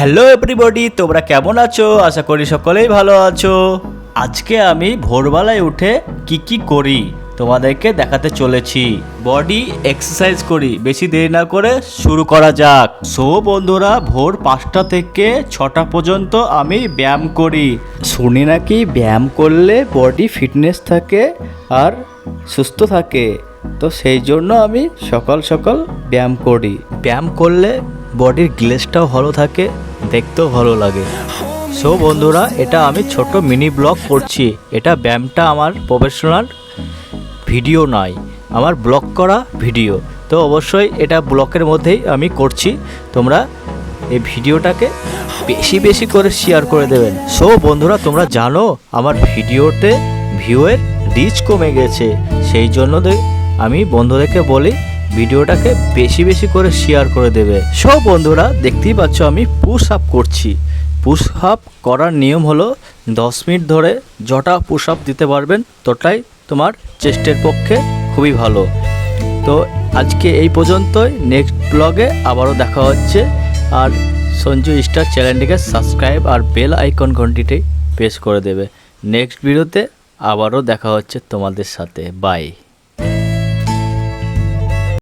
Hello everybody তোমরা কেমন আছো? আশা করি সকলেই ভালো আছো। আজকে আমি ভোরবেলায় উঠে কি কি করি তোমাদেরকে দেখাতে চলেছি। বডি এক্সারসাইজ করি, বেশি দেরি না করে শুরু করা যাক। সো বন্ধুরা, ভোর পাঁচটা থেকে ছটা পর্যন্ত আমি ব্যায়াম করি। শুনি নাকি ব্যায়াম করলে বডি ফিটনেস থাকে আর সুস্থ থাকে। তো সেই জন্য আমি সকাল সকাল ব্যায়াম করি। ব্যায়াম করলে বডির গ্লেসটাও ভালো থাকে। দেখতেও ভালো লাগে। সো বন্ধুরা, এটা আমি ছোট মিনি ব্লগ করছি। এটা ব্যায়ামটা আমার প্রফেশনাল ভিডিও নয়, আমার ব্লগ করা ভিডিও তো অবশ্যই এটা ব্লকের মধ্যেই আমি করছি। তোমরা এই ভিডিওটাকে বেশি বেশি করে শেয়ার করে দেবেন। সো বন্ধুরা, তোমরা জানো, আমার ভিডিওতে ভিউয়ের রিচ কমে গেছে। সেই জন্য আমি বন্ধুদেরকে বলি ভিডিওটাকে বেশি বেশি করে শেয়ার করে দেবে। সব বন্ধুরা, দেখতেই পাচ্ছ আমি পুশ আপ করছি। পুশ আপ করার নিয়ম হলো দশ মিনিট ধরে যটা পুশ আপ দিতে পারবেন, তটাই তোমার চেস্টের পক্ষে খুবই ভালো। তো আজকে এই পর্যন্তই নেক্সট ব্লগে আবারও দেখা হচ্ছে। আর সঞ্জু স্টার চ্যানেলটিকে সাবস্ক্রাইব আর বেল আইকন ঘন্টিটি প্রেস করে দেবে। নেক্সট ভিডিওতে আবারও দেখা হচ্ছে তোমাদের সাথে। বাই